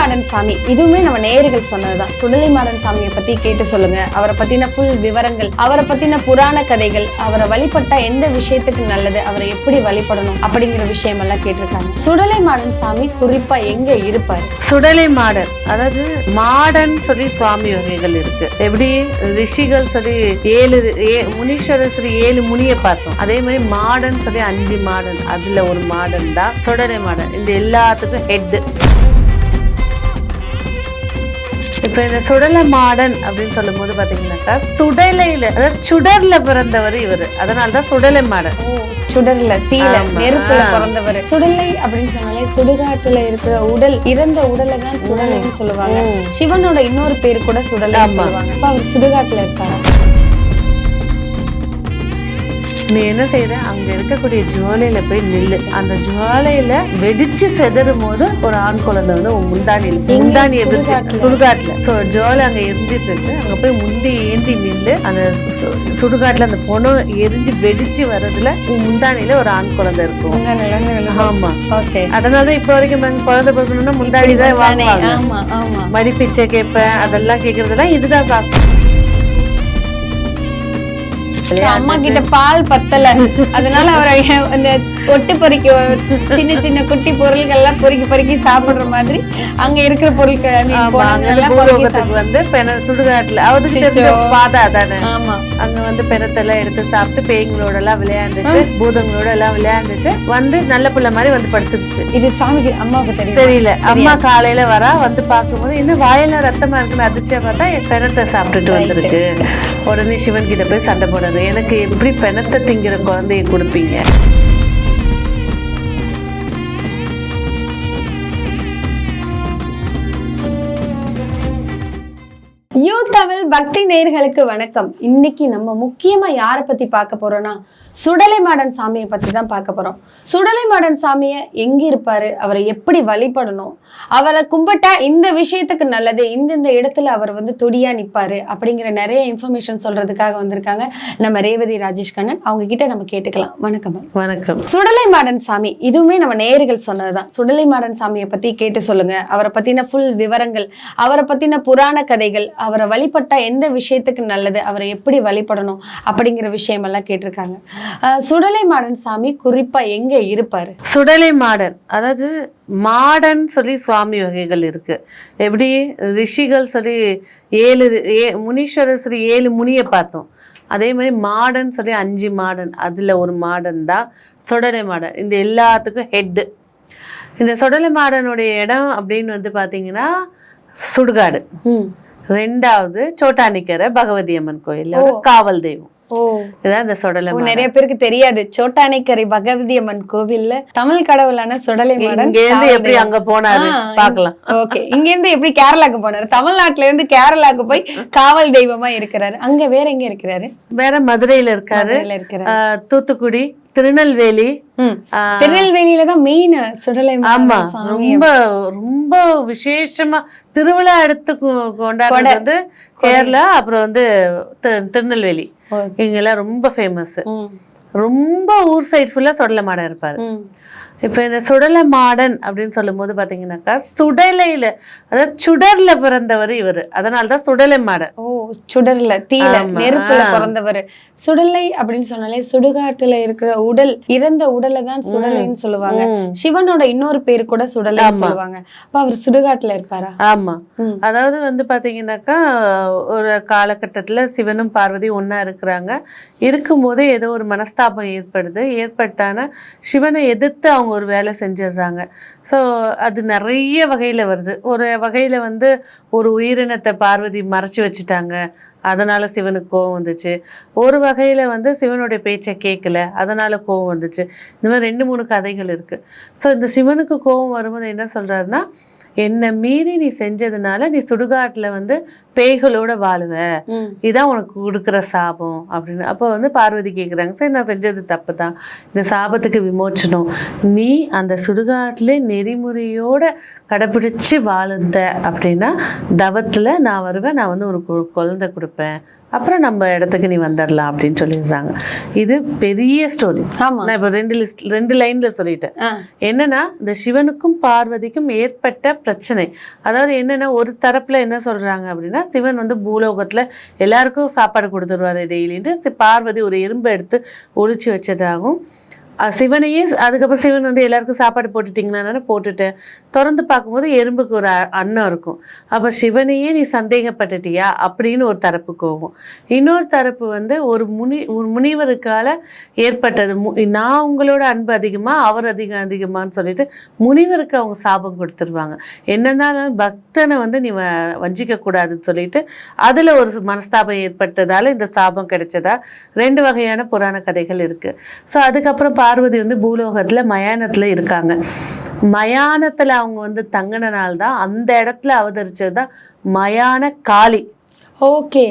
Modern சாமி. இதுவுமே நம்ம நேயர்கள் சொன்னதுதான். சுடலை மாடன் சாமியை பத்தி கேட்டு சொல்லுங்க. அவரை பத்தின ஃபுல் விவரங்கள் அவரை பத்தின புராண கதைகள் அவரை வழிபட்டா எந்த விஷயத்துக்கு நல்லது அவரை எப்படி வழிபடணும் அப்படிங்கிற விஷயம் எல்லாம் கேட்டிருக்காங்க. சுடலை மாடன் சாமி குறிப்பா எங்க இருப்பார்? சுடலை மாடன் அதாவது மாடன் சொல்லி சுவாமி வகைகள் இருக்கு. எப்படி? ரிஷிகள் சொல்லி ஏழு ஏ- முனீஸ்வரர் சொல்லி ஏழு முனியை பார்த்தோம். அதே மாதிரி மாடன் சொல்லி அஞ்சு மாடன். அதுல ஒரு மாடன் தான் சுடலை மாடன் இந்த எல்லாத்துக்கும் ஹெட் இப்ப இந்த சுடலை மாடன் அப்படின்னு சொல்லும்போது பாத்தீங்கன்னாக்கா சுடலையில அதாவது சுடர்ல பிறந்தவர் இவர் அதனால தான் சுடலை மாடன் சுடர்ல தீல. நெருப்புல. பிறந்தவர் சுடலை அப்படின்னு சொன்னாலே சுடுகாட்டுல இருக்கிற உடல் இறந்த உடலை தான் சுடலைன்னு சொல்லுவாங்க. சிவனோட இன்னொரு பேர் கூட சுடலை. சொல்லுவாங்க அவர் சுடுகாட்டுல இருப்பாரு நீ என்ன செய்யற அங்க இருக்கக்கூடிய ஜுவாலையில போய் நில்லு. அந்த ஜுவாலையில வெடிச்சு செதறும் போது ஒரு ஆண் குழந்தை வந்து முந்தானியில்? முந்தானி எதிர்த்து சுடுகாட்டுல? சோ ஜுவாலை அங்க எரிஞ்சிட்டு இருக்கு. அங்க போய் முந்தி ஏந்தி நில்லு. அந்த சுடுகாட்டுல அந்த பொணம் எரிஞ்சு வெடிச்சு வர்றதுல உன் முந்தானியில ஒரு ஆண் குழந்தை இருக்கும். ஆமா. ஓகே அதனாலதான் இப்ப வரைக்கும் நாங்க குழந்தை பிறக்கணும்னா முந்தாடி தான் வாங்குவாங்க. ஆமா ஆமா. மடி பிச்சை கேட்பேன் அதெல்லாம் கேக்குறதெல்லாம் இதுதான் So, அம்மா கிட்ட பால் பத்தல. அதனால அவரை அந்த ஒட்டு பொறிக்க சின்ன சின்ன குட்டி பொருள்கள் எல்லாம் பொறுக்கி பொறுக்கி சாப்பிடுற மாதிரி அங்க இருக்கிற பொருட்கள் வந்து சுடுகாட்டுல அவருக்கு பாதா தானே. ஆமா. அங்க வந்து பெணத்தெல்லாம் எடுத்து சாப்பிட்டு பேய்களோட எல்லாம் விளையாண்டுட்டு பூதங்களோட எல்லாம் விளையாண்டுட்டு வந்து நல்ல பிள்ளை மாதிரி வந்து படுத்துருச்சு. இது சாமிக்கு அம்மாவுக்கு தெரியும்? தெரியல. அம்மா காலையில வரா வந்து பார்க்கும்போது இன்னும் வாயில ரத்தமா இருக்குன்னு அதிர்ச்சியா பார்த்தா என் பெணத்தை சாப்பிட்டுட்டு வந்திருக்கு. உடனே சிவன் கிட்ட போய் சண்டை போடுறது எனக்கு எப்படி பெணத்தை திங்கிற குழந்தைய கொடுப்பீங்க? யூ தமிழ் பக்தி நேயர்களுக்கு வணக்கம் இன்னைக்கு நம்ம முக்கியமா யாரை பத்தி பார்க்க போறோம்னா சுடலை மாடன் சாமியை பத்தி தான் பார்க்க போறோம் சுடலை மாடன் சாமியை எங்க இருப்பாரு அவரை எப்படி வழிபடணும் அவரை கும்பிட்டா இந்த விஷயத்துக்கு நல்லது இந்த இந்த இடத்துல அவர் வந்து துடியா நிப்பாரு அப்படிங்கிற நிறைய இன்ஃபர்மேஷன் சொல்றதுக்காக வந்திருக்காங்க நம்ம ரேவதி ராஜேஷ் கண்ணன் அவங்க கிட்ட நம்ம கேட்டுக்கலாம் வணக்கம். வணக்கம் சுடலை மாடன் சாமி இதுவுமே நம்ம நேயர்கள் சொன்னதுதான் சுடலை மாடன் சாமியை பத்தி கேட்டு சொல்லுங்க அவரை பத்தின ஃபுல் விவரங்கள் அவரை பத்தின புராண கதைகள் அவரை வழிபட்டா எந்த விஷயத்துக்கு நல்லது அவரை எப்படி வழிபடணும் அப்படிங்கிற விஷயம் எல்லாம் கேட்டிருக்காங்க சுடலை மாடன் சாமி குறிப்பா எங்க இருப்பாரு? சுடலை மாடன் அதாவது மாடன் சொல்லி சுவாமி வகைகள் இருக்கு. எப்படி? ரிஷிகள் சொல்லி ஏழு ஏ முனீஸ்வரர் சொல்லி ஏழு முனியை பார்த்தோம். அதே மாதிரி மாடன் சொல்லி அஞ்சு மாடன் அதில் ஒரு மாடன் தான் சுடலை மாடன். இந்த எல்லாத்துக்கும் ஹெட்டு இந்த சுடலை மாடனுடைய இடம் அப்படின்னு வந்து பார்த்தீங்கன்னா சுடுகாடு. ரெண்டாவது சோட்டானிக்கரை பகவதி அம்மன் கோயில் காவல் தெய்வம். ஓ. இதான் இந்த சுடலை நிறைய பேருக்கு தெரியாது. சோட்டானைக்கரை பகவதி அம்மன் கோவில்ல தமிழ் கடவுளான சுடலை மாடன் எப்படி. அங்க போனாரு? ஆ, பார்க்கலாம். ஓகே. இங்க இருந்து எப்படி கேரளாக்கு போனாரு? தமிழ்நாட்டுல இருந்து கேரளாக்கு போய் காவல் தெய்வமா இருக்கிறாரு. அங்க வேற எங்க இருக்கிறாரு? வேற மதுரையில இருக்காரு. தூத்துக்குடி திருநெல்வேலி திருநெல்வேலியில தான் மெயின் சுடலை ஆமா. ரொம்ப ரொம்ப விசேஷமா திருவிழா எடுத்து கொண்டாடுறது வந்து கேரளா அப்புறம் வந்து திருநெல்வேலி. இங்கெல்லாம் ரொம்ப ஃபேமஸ் ரொம்ப ஊர் சைடு ஃபுல்லா சொடல மாடன் இருப்பாரு. இப்போ இந்த சுடல மாடன் அப்படின்னு சொல்லும்போது பாத்தீங்கன்னாக்கா சுடலையில அதாவது சுடர்ல பிறந்தவர் இவர். அதனால தான் சுடலை மாடன். ஓ சுடர்ல தீல நெருப்புல. பிறந்தவர். சுடலை அப்படின்னு சொன்னாலே சுடுகாட்டுல இருக்கிற உடல் இறந்த உடலை தான் சுடலைன்னு சொல்லுவாங்க. சிவனோட இன்னொரு பேர் கூட சுடலைன்னு சொல்லுவாங்க. அப்ப அவர் சுடுகாட்டுல இருப்பாரா? ஆமா. அதாவது வந்து பாத்தீங்கன்னாக்கா ஒரு காலகட்டத்துல சிவனும் பார்வதியும் ஒண்ணா இருக்கிறாங்க. இருக்கும்போதே ஏதோ ஒரு மனஸ்தாபம் ஏற்படுது. ஏற்பட்டான சிவனை எதிர்த்து அவங்க ஒரு வேலை செஞ்சிடுறாங்க. ஸோ அது நிறைய வகையில் வருது. ஒரு வகையில் வந்து ஒரு உயிரினத்தை பார்வதி மறைச்சு வச்சுட்டாங்க. அதனால் சிவனுக்கு கோவம் வந்துச்சு. ஒரு வகையில் வந்து சிவனுடைய பேச்சை கேட்கல. அதனால் கோவம் வந்துச்சு. இந்த மாதிரி ரெண்டு மூணு கதைகள் இருக்குது ஸோ இந்த சிவனுக்கு கோவம் வரும்போது என்ன சொல்கிறாருன்னா என்னை மீறி நீ செஞ்சதுனால நீ சுடுகாட்டில் வந்து பேய்களோட வாழுவ. ம். இதான் உனக்கு கொடுக்குற சாபம் அப்படின்னு. அப்போ வந்து பார்வதி கேட்குறாங்க சரி நான் செஞ்சது தப்பு தான் இந்த சாபத்துக்கு விமோச்சனம். நீ அந்த சுடுகாட்டிலே நெறிமுறையோட கடைப்பிடிச்சு வாழ்ந்த அப்படின்னா தவத்தில் நான் வருவேன் நான் வந்து ஒரு குழந்தை கொடுப்பேன். அப்புறம் நம்ம இடத்துக்கு நீ வந்துடலாம் அப்படின்னு சொல்லிடுறாங்க. இது பெரிய ஸ்டோரி நான் இப்போ ரெண்டு லிஸ்ட் ரெண்டு லைன்ல சொல்லிட்டேன். என்னன்னா இந்த சிவனுக்கும் பார்வதிக்கும் ஏற்பட்ட பிரச்சனை. அதாவது என்னன்னா ஒரு தரப்புல என்ன சொல்றாங்க அப்படின்னா சிவன் வந்து பூலோகத்துல எல்லாருக்கும் சாப்பாடு கொடுத்துருவாரு டெய்லின்ட்டு. பார்வதி ஒரு எறும்பை எடுத்து ஒளிச்சு வச்சதாகவும் சிவனையே அதுக்கப்புறம் சிவன் வந்து எல்லாருக்கும் சாப்பாடு போட்டுட்டிங்கன்னா போட்டுட்டேன். திறந்து பார்க்கும்போது எறும்புக்கு ஒரு அ- அன்னம் இருக்கும். அப்போ சிவனையே நீ சந்தேகப்பட்டுட்டியா? அப்படின்னு ஒரு தரப்பு கோவம் இன்னொரு தரப்பு வந்து ஒரு முனி ஒரு முனிவருக்கால ஏற்பட்டது. மு- நான் உங்களோட அன்பு அதிகமாக அவர் அதிகம் அதிகமானு சொல்லிட்டு முனிவருக்கு அவங்க சாபம் கொடுத்துருவாங்க. என்னன்னாலும் பக்தனை வந்து நீ வ- வஞ்சிக்க கூடாதுன்னு சொல்லிட்டு அதில் ஒரு மனஸ்தாபம் ஏற்பட்டதால் இந்த சாபம் கிடைச்சதா? ரெண்டு வகையான புராண கதைகள் இருக்குது ஸோ அதுக்கப்புறம் பா பார்வதி வந்து பூலோகத்துல மயானத்துல இருக்காங்க. மயானத்துல அவங்க வந்து தங்கின தான் அந்த இடத்துல அவதரிச்சது தான் மயான காளி. ஓகே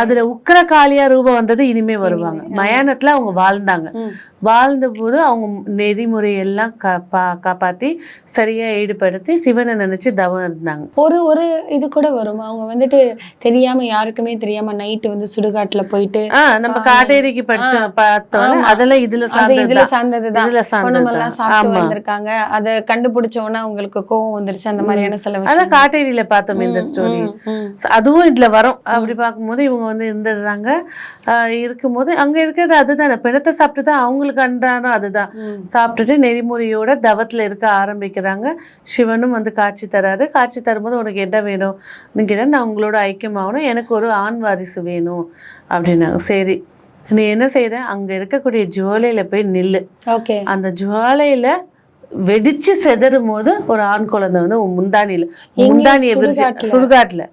அதுல உக்கிர காளியா ரூபம் வந்தது இனிமே வருவாங்க. மயானத்துல அவங்க வாழ்ந்தாங்க. ம். வாழ்ந்த போது அவங்க நெறிமுறை எல்லாம் காப்பா காப்பாத்தி சரியா ஈடுபடுத்தி சிவனை நினைச்சு தவம் இருந்தாங்க. ஒரு ஒரு இது கூட வரும். அவங்க வந்துட்டு தெரியாம யாருக்குமே தெரியாம நைட்டு வந்து சுடுகாட்டுல போயிட்டு நம்ம காட்டேரிக்கு படிச்சோம் பார்த்தோம்ல ஆமா. அதெல்லாம் இதுல அது இதுல இதுல பொண்ணுமெல்லாம் சார்ந்ததுதான் சாப்பிட்டு வந்திருக்காங்க. அத கண்டுபிடிச்ச உடனே அவங்களுக்கு கோவம் வந்துருச்சு. அந்த மாதிரியான சில அதான் காட்டேரியில பார்த்தோம் இந்த ஸ்டோரி. அதுவும் இதுல வரும். அப்படி பார்க்கும்போது இவங்க வந்து இருந்துடுறாங்க. இருக்கும்போது அங்க இருக்கிறது அதுதானே. பிணத்தை சாப்பிட்டு தான் அவங்களுக்கு அன்றாடம் அதுதான். சாப்பிட்டுட்டு நெறிமுறையோட தவத்துல இருக்க ஆரம்பிக்கிறாங்க. சிவனும் வந்து காட்சி தராரு. காட்சி தரும்போது உனக்கு என்ன வேணும்? நீங்க நான் உங்களோட ஐக்கியமாகணும் எனக்கு ஒரு ஆண் வாரிசு வேணும். அப்படின்னாங்க. சரி. நீ என்ன செய்யற அங்க இருக்கக்கூடிய ஜுவாலையில போய் நில்லு. ஓகே. அந்த ஜுவாலையில வெடிச்சு செதறும் போது ஒரு ஆண் குழந்தை வந்து முந்தானியில? முந்தானியை விரிச்சு சுடுகாட்டுல?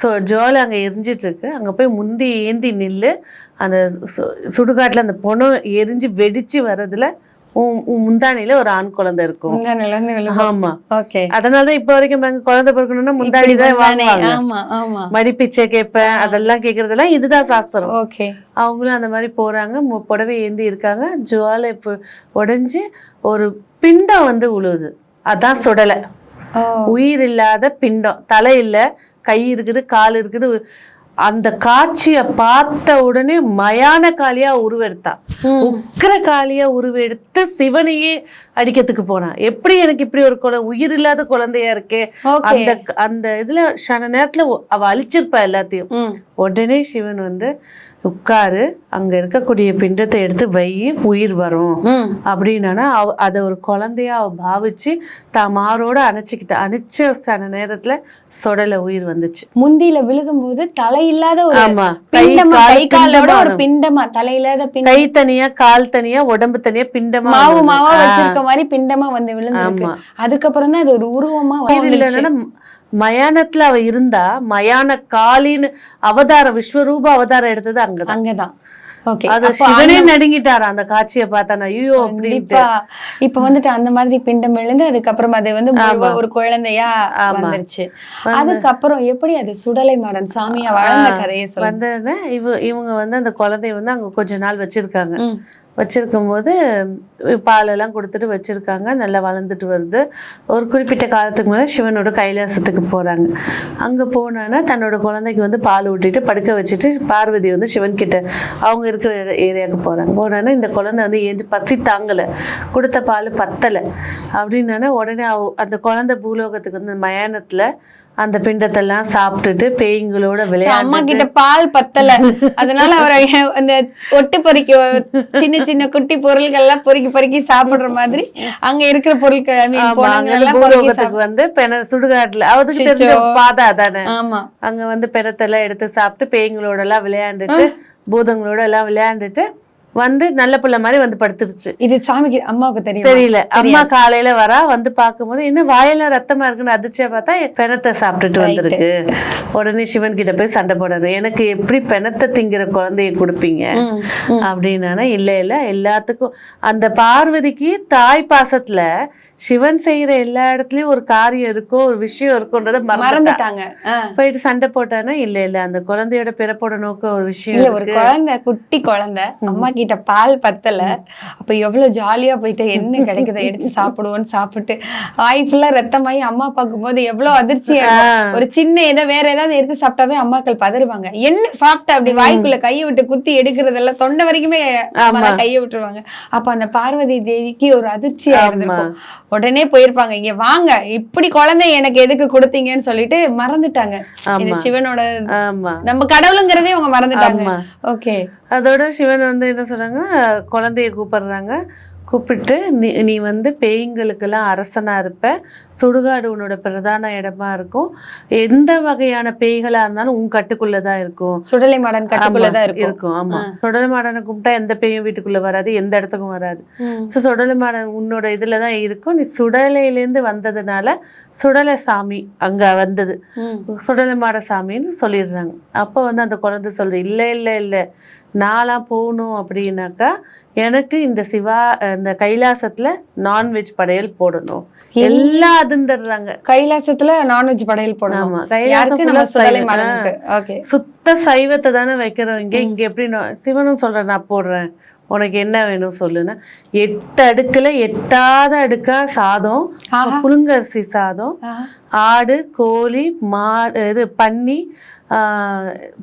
ஸோ ஜுவாலை அங்கே எரிஞ்சிட்டு இருக்கு அங்கே போய் முந்தி ஏந்தி நில்லு அந்த சுடுகாட்டுல அந்த பொணம் எரிஞ்சு வெடிச்சு வர்றதுல உன் முந்தானியில ஒரு ஆண் குழந்தை இருக்கும். ஆமா. ஓகே. அதனாலதான் இப்ப வரைக்கும் நாங்க குழந்தை பிறக்கணும்னா முந்தானி தான் வாங்குவாங்க. மடிப்பிச்சை கேட்பேன் அதெல்லாம் கேக்குறதெல்லாம் இதுதான் சாஸ்திரம். ஓகே. அவங்களும் அந்த மாதிரி போறாங்க புடவை ஏந்தி இருக்காங்க ஜுவாலை உடைஞ்சு ஒரு பிண்டம் வந்து உழுவுது. அதான் சுடலை. உயிர் இல்லாத பிண்டம். தலை இல்ல கை இருக்குது கால் இருக்குது அந்த காட்சியை பார்த்த உடனே மயான காளியா உருவெடுத்தான் ம். உக்கிர காளியா உருவெடுத்து சிவனையே அடிக்கிறதுக்கு போனான் எப்படி எனக்கு இப்படி ஒரு குழந்தை உயிர் இல்லாத குழந்தையா இருக்கே? அந்த அந்த இதுல சன நேரத்துல அவ அழிச்சிருப்பா எல்லாத்தையும். உடனே சிவன் வந்து உட்காரு அங்க இருக்கக்கூடிய பிண்டத்தை எடுத்து வை உயிர் வரும். அப்படின்னா அவ அதை ஒரு குழந்தையா அவ பாவிச்சு தான் மாரோட அணைச்சிக்கிட்ட. அணைச்ச சன நேரத்துல சொடல உயிர் வந்துச்சு. முந்தியில விழுகும்போது தலை இல்லாத ஒரு பிண்டமா கை காலோட ஒரு தலை இல்லாத பிண்டம். கை தனியா கால் தனியா உடம்பு தனியா பிண்டமா மாவு. மாவா வச்சிருக்க மாதிரி பிண்டமா வந்து ஆமா. அதுக்கப்புறம் தான் அது ஒரு உருவமா மயானத்துல அவ இருந்தா மயான காளின்னு அவதாரம் விஸ்வரூப அவதாரம் எடுத்தது அங்கதான். அங்கதான். நடுங்கிட்டாரு அந்த காட்சியை பார்த்தா? ஐயோ இப்ப வந்துட்டு அந்த மாதிரி பிண்டம் விழுந்து அதுக்கப்புறம் அது வந்து ஒரு குழந்தையா வந்துருச்சு. அதுக்கப்புறம் எப்படி அது சுடலை மாடன் சாமியா வளர்ந்த கதையை இவ இவங்க வந்து அந்த குழந்தைய வந்து அங்க கொஞ்ச நாள் வச்சிருக்காங்க. வச்சுருக்கும்போது பாலெல்லாம் கொடுத்துட்டு வச்சிருக்காங்க. நல்லா வளர்ந்துட்டு வருது. ஒரு குறிப்பிட்ட காலத்துக்கு மேலே சிவனோட கைலாசத்துக்கு போகிறாங்க அங்கே போனோன்னா தன்னோட குழந்தைக்கு வந்து பால் ஊட்டிட்டு படுக்க வச்சுட்டு பார்வதி வந்து சிவன் கிட்ட அவங்க இருக்கிற ஏரியாவுக்கு போகிறாங்க போனோன்னா இந்த குழந்தை வந்து ஏஞ்சி பசி தாங்கலை. கொடுத்த பால் பத்தலை. அப்படின்னா உடனே அந்த குழந்தை பூலோகத்துக்கு வந்து மயானத்தில் அந்த பிண்டத்தெல்லாம் சாப்பிட்டுட்டு பேய்களோட So, விளையாண்டு அம்மா கிட்ட பால் பத்தல அதனால அவரை அந்த ஒட்டு பொறுக்கி சின்ன சின்ன குட்டி பொருட்கள் எல்லாம் பொறுக்கி பொறுக்கி சாப்பிடுற மாதிரி அங்க இருக்கிற பொருட்கள் பொருள்கள் வந்து பெண சுடுகாட்டுல தெரிஞ்ச அச்சச்சோ. பாதை சாப்பிடு. ஆமா அங்க வந்து பெணத்தெல்லாம் எடுத்து சாப்பிட்டு பேய்களோட எல்லாம் விளையாண்டுட்டு பூதங்களோட எல்லாம் விளையாண்டுட்டு வந்து நல்ல பிள்ளை மாதிரி வந்து படுத்துருச்சு. இது சாமிக்கு அம்மாவுக்கு தெரியும்? தெரியல. அம்மா காலையில வரா வந்து பார்க்கும்போது என்ன வாயெல்லாம் ரத்தமா இருக்குன்னு அதிர்ச்சியா பார்த்தா பெணத்தை சாப்பிட்டுட்டு வந்திருக்கு. உடனே சிவன் கிட்ட போய் சண்டை போடுறது எனக்கு எப்படி பெணத்தை திங்கிற குழந்தைய கொடுப்பீங்க? அப்படின்னா இல்ல இல்ல. எல்லாத்துக்கும் அந்த பார்வதிக்கு தாய் பாசத்துல சிவன் செய்யற எல்லா இடத்துலயும் ஒரு காரியம் இருக்கும் ஒரு விஷயம் இருக்கும்ன்றத மறந்துட்டா. மறந்துட்டாங்க. போயிட்டு சண்டை போட்டானா இல்ல இல்ல. அந்த குழந்தையோட பிறப்போட நோக்கம் ஒரு விஷயம் ஒரு. குழந்தை குட்டி குழந்தை அம்மா கிட்ட பால் பத்தல. அப்ப எவ்வளவு ஜாலியா போயிட்டு என்ன கிடைக்குதோ? எடுத்து சாப்பிடுவோம்னு சாப்பிட்டு ஆய் ஃபுல்லா ரத்தமாயி அம்மா பார்க்கும்போது எவ்வளவு அதிர்ச்சியா. ஒரு சின்ன ஏதோ வேற ஏதாவது எடுத்து சாப்பிட்டாவே அம்மாக்கள் பதறுவாங்க. என்ன சாப்பிட்ட அப்படி வாய்க்குள்ள கையை விட்டு குத்தி எடுக்கிறதெல்லாம் தொண்டை வரைக்குமே கையை விட்டுருவாங்க. அப்ப அந்த பார்வதி தேவிக்கு ஒரு அதிர்ச்சியா. இருந்திருக்கும் உடனே போயிருப்பாங்க இங்க வாங்க இப்படி குழந்தை எனக்கு எதுக்கு கொடுத்தீங்கன்னு சொல்லிட்டு மறந்துட்டாங்க. இது. சிவனோட நம்ம கடவுளுங்கிறதே அவங்க மறந்துட்டாங்க. ஓகே. அதோட சிவன் வந்து என்ன சொல்றாங்க குழந்தைய கூப்பிடுறாங்க. கூப்பிட்டு நீ நீ வந்து பேய்களுக்கெல்லாம் அரசனா இருப்ப. சுடுகாடு உன்னோட பிரதான இடமா இருக்கும். எந்த வகையான பேய்களா இருந்தாலும் உன் கட்டுக்குள்ள தான் இருக்கும். சுடலை மாடன் கட்டுக்குள்ளதான் ஆமா, இருக்கும். இருக்கும் ஆமா. சுடலை மாடனை கும்பிட்டா எந்த பேயும் வீட்டுக்குள்ள வராது எந்த இடத்துக்கும் வராது. ஸோ சுடலை மாடன் உன்னோட இதுல தான் இருக்கும். நீ சுடலையிலேருந்து வந்ததுனால சுடலை சாமி அங்க வந்தது. சுடலை மாட சாமின்னு சொல்லிடுறாங்க. அப்போ வந்து அந்த குழந்தை சொல்றது இல்லை இல்லை இல்லை. நான்லாம் போகணும் அப்படின்னாக்கா எனக்கு இந்த சிவா இந்த கைலாசத்துல நான்வெஜ் படையல் போடணும். எல்லாம் அதுந்துடுறாங்க. கைலாசத்துல நான்வெஜ் படையல் போடணும். கைலாசம் சுத்த சைவத்தை தானே வைக்கிறவங்க இங்க. எப்படி சிவனும் சொல்றேன் நான் போடுறேன். உனக்கு என்ன வேணும் சொல்லுன்னா. எட்டு அடுக்குல எட்டாத அடுக்கா சாதம். புழுங்கரிசி சாதம் ஆடு கோழி மாடு இது பன்னி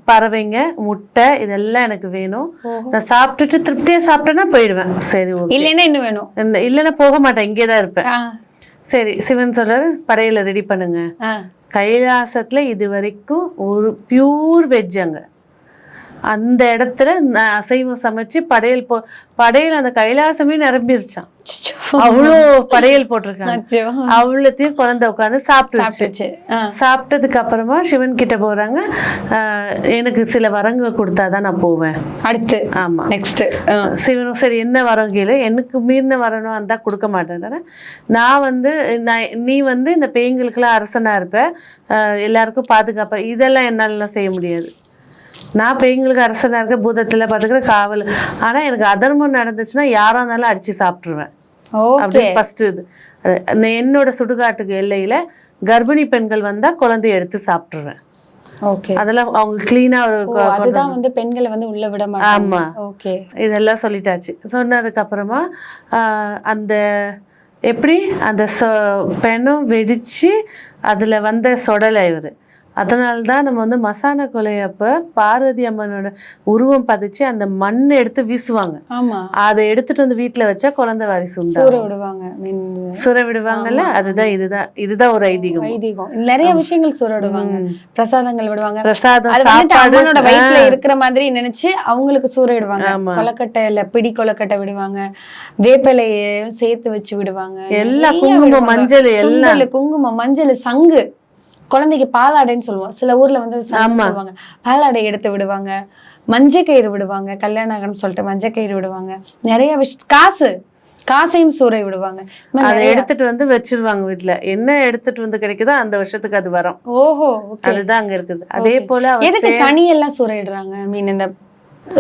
பறவைங்க முட்டை இதெல்லாம் எனக்கு வேணும். நான் சாப்பிட்டுட்டு திருப்தியா சாப்பிட்டேன்னா போயிடுவேன். சரி ஓகே இல்லைன்னா இன்னும் வேணும். இல்லைன்னா போக மாட்டேன் இங்கே தான் இருப்பேன். சரி சிவன் சொல்றாரு படையில ரெடி பண்ணுங்க. கைலாசத்துல இது வரைக்கும் ஒரு பியூர் வெஜ் அங்க. அந்த இடத்துல அசைவம் சமைச்சு படையல் போ படையல் அந்த கைலாசமே நிரம்பிருச்சான். அவ்வளோ படையல் போட்டிருக்காங்க. அவ்வளோத்தையும் குழந்தை உட்காந்து சாப்பிட்டுச்சு. சாப்பிட்டதுக்கு அப்புறமா சிவன் கிட்ட போறாங்க. எனக்கு சில வரங்கள் கொடுத்தாதான் நான் போவேன். அடுத்து. ஆமா. நெக்ஸ்ட் சிவனும் சரி என்ன வரம் கேளு எனக்கு மீறின வரணும் அந்த கொடுக்க மாட்டேன் நான் வந்து நான் நீ வந்து இந்த பேய்களுக்கெல்லாம் அரசனா இருப்ப. எல்லாருக்கும் பாதுகாப்பா. இதெல்லாம் என்னாலலாம் செய்ய முடியாது. நான் பேய்களுக்கு அரசனா இருக்க பூதத்துல பாத்துக்கிற காவல். ஆனா எனக்கு அதர்மம் நடந்துச்சுன்னா யாரா இருந்தாலும் அடிச்சு சாப்பிட்டுருவேன். ஓகே. அப்படின்னு ஃபர்ஸ்ட் இது. என்னோட சுடுகாட்டுக்கு எல்லையில கர்ப்பிணி பெண்கள் வந்தா குழந்தைய எடுத்து சாப்பிட்டுருவேன். ஓகே. அதெல்லாம் அவங்க கிளீனா அதுதான் வந்து பெண்களை வந்து உள்ள விட மாட்டாங்க. ஆமா. ஓகே. இதெல்லாம் சொல்லிட்டாச்சு. சொன்னதுக்கு அப்புறமா அந்த எப்படி? அந்த பெணம் வெடிச்சு அதுல வந்த சொடலை இவர். அதனால தான் நம்ம வந்து மசான கொலை அப்ப பார்வதி அம்மனோட உருவம் பதிச்சு அந்த மண் எடுத்து வீசுவாங்க. ஆமா. அதை எடுத்துட்டு வந்து வீட்டுல வச்சா குழந்தை வாரிசு சூற விடுவாங்க. சுர விடுவாங்கல்ல? அதுதான் இதுதான். இதுதான் ஒரு ஐதீகம். வைதிகம் நிறைய விஷயங்கள் சூற விடுவாங்க. பிரசாதங்கள் விடுவாங்க. பிரசாதம் அம்மனோட வயிற்றுல இருக்கிற மாதிரி நினைச்சு அவங்களுக்கு சூற விடுவாங்க. ஆமா. கொலக்கட்டையில பிடி கொலக்கட்டை விடுவாங்க. வேப்பிலையும் சேர்த்து வச்சு விடுவாங்க. நிறைய குங்குமம். மஞ்சள் எல்லாம். குங்குமம் மஞ்சள் சங்கு. குழந்தைக்கு பாலாடைன்னு சொல்லுவோம். சில ஊர்ல வந்து சொல்லுவாங்க. பாலாடை எடுத்து விடுவாங்க. மஞ்சள் கயிறு விடுவாங்க. கல்யாணம் சொல்லிட்டு மஞ்சள் கயிறு விடுவாங்க. நிறைய விஷயம் காசு. காசையும் சூறை விடுவாங்க. அதை எடுத்துட்டு வந்து வச்சிருவாங்க வீட்டுல என்ன எடுத்துட்டு வந்து கிடைக்குதோ அந்த வருஷத்துக்கு அது வரும். ஓஹோ அதுதான் அங்க இருக்குது. அதே போல எதுக்கு கனி எல்லாம் சூறையிடுறாங்க? மீன் இந்த